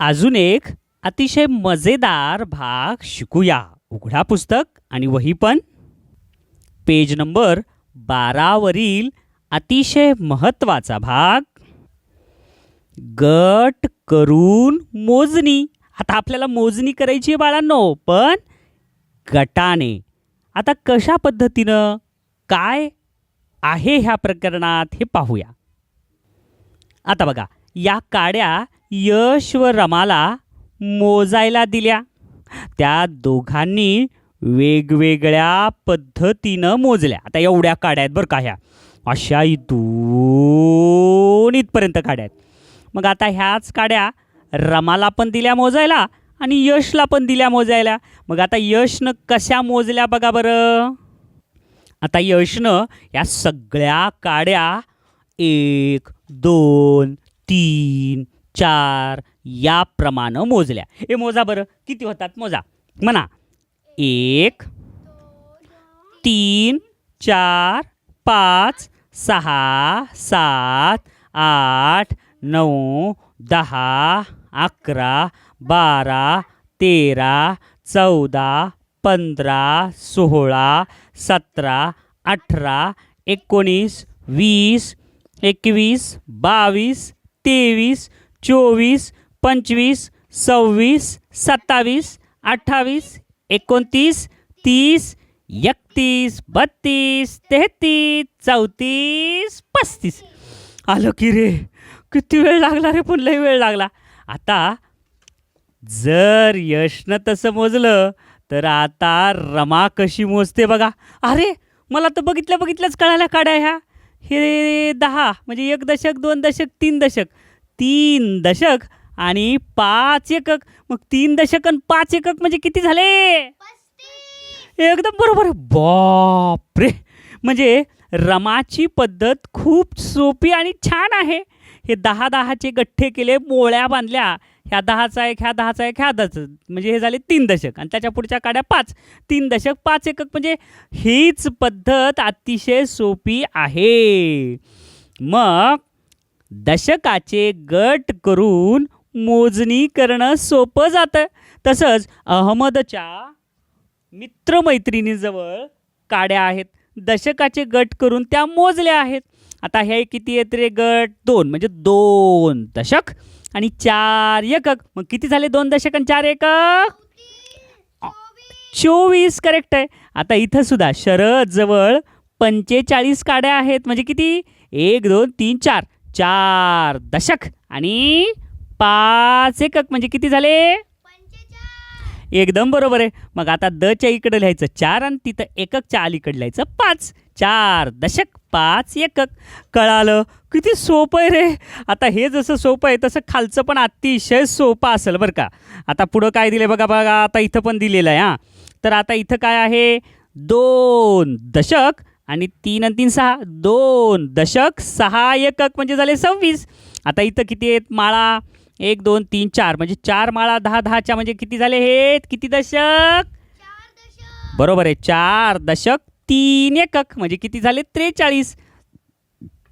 अजून एक अतिशय मजेदार भाग शिकूया. उघडा पुस्तक आणि वही पण. पेज नंबर बारावरील अतिशय महत्त्वाचा भाग. गट करून मोजणी. आता आपल्याला मोजणी करायची आहे बाळांनो पण गटाने. आता कशा पद्धतीनं काय आहे ह्या प्रकरणात हे पाहूया. आता बघा या काड्या यश व रमाला मोजायला दिल्या. त्या दोघांनी वेगवेगळ्या पद्धतीनं मोजल्या. आता एवढ्या काड्या आहेत बरं का ह्या. अशा इथून इथपर्यंत काड्या आहेत. मग आता ह्याच काड्या रमाला पण दिल्या मोजायला आणि यशला पण दिल्या मोजायला. मग आता यशनं कशा मोजल्या बघा बरं. आता यशनं या सगळ्या काड्या एक दोन तीन चार याप्रमाणे मोजल्या. हे मोजा बरं. किती होतात? मोजा. म्हणा. एक तीन चार पाच सहा सात आठ नऊ दहा अकरा बारा तेरा चौदा पंधरा सोळा सतरा अठरा एकोणीस वीस एकवीस बावीस तेवीस चोवीस पंचवीस सव्वीस सत्तावीस अठ्ठावीस एकोणतीस तीस एकतीस बत्तीस तेहतीस चौतीस पस्तीस. आलं की रे किती वेळ लागला रे पण लई वेळ लागला. आता जर यशनं तसं मोजलं तर आता रमा कशी मोजते बघा. अरे मला तर बघितल्या बघितल्याच कळायला काड्या ह्या. हे दहा म्हणजे एक दशक दोन दशक तीन दशक. तीन दशक आणि पाच एकक. मग तीन दशक आणि पाच एकक म्हणजे किती झाले? एकदम बरोबर आहे. बापरे. म्हणजे रमाची पद्धत खूप सोपी आणि छान आहे. हे दहा दहाचे गठ्ठे केले मोळ्या बांधल्या. ह्या दहाचा एक ह्या दहाचा एक ह्या दहाचा. म्हणजे हे झाले तीन दशक. आणि त्याच्या पुढच्या काड्या पाच. तीन दशक पाच एकक. म्हणजे हीच पद्धत अतिशय सोपी आहे. मग दशकाचे गट करून मोजणी करणं सोपं जातं. तसंच अहमदच्या मित्रमैत्रिणीजवळ काड्या आहेत. दशकाचे गट करून त्या मोजल्या आहेत. आता हे किती आहेत रे गट? दोन म्हणजे दोन दशक आणि चार एकक. मग किती झाले दोन दशक आणि चार एकक? चोवीस करेक्ट आहे. आता इथं सुद्धा शरद जवळ पंचेचाळीस काड्या आहेत. म्हणजे किती? एक दोन तीन चार. चार दशक आणि पाच एकक. म्हणजे किती झाले? एकदम बरोबर आहे. मग आता दच्या इकडे लिहायचं चार आणि तिथं एककच्या अलीकडे लिहायचं पाच. चार दशक पाच एकक. कळालं? किती सोपं आहे रे. आता हे जसं सोपं आहे तसं खालचं पण अतिशय सोपं असेल बरं का. आता पुढं काय दिलं बघा बघा आता इथं पण दिलेलं आहे हां. तर आता इथं काय आहे? दोन दशक आणि तीन आणि तीन सहा दोन दशक सहा एकक म्हणजे झाले सव्वीस. आता इथं किती आहेत? माळा एक दोन तीन चार. म्हणजे चार माळा दहा दहाच्या म्हणजे किती झाले हे किती दशक. बरोबर आहे. चार दशक तीन एकक. म्हणजे किती झाले? त्रेचाळीस.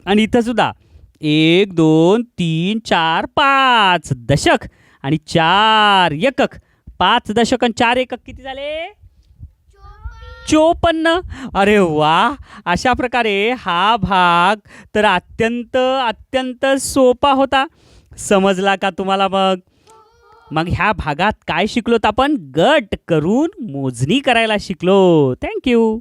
आणि इथं सुद्धा एक दोन तीन चार पाच दशक आणि चार एकक. पाच दशक आणि चार एकक किती झाले? चोपन्न. अरे वा अशा प्रकारे हा भाग तर अत्यंत अत्यंत सोपा होता. समजला का तुम्हाला मग? मग ह्या भागात काय शिकलोत आपण? गट करून मोजणी करायला शिकलो. थँक्यू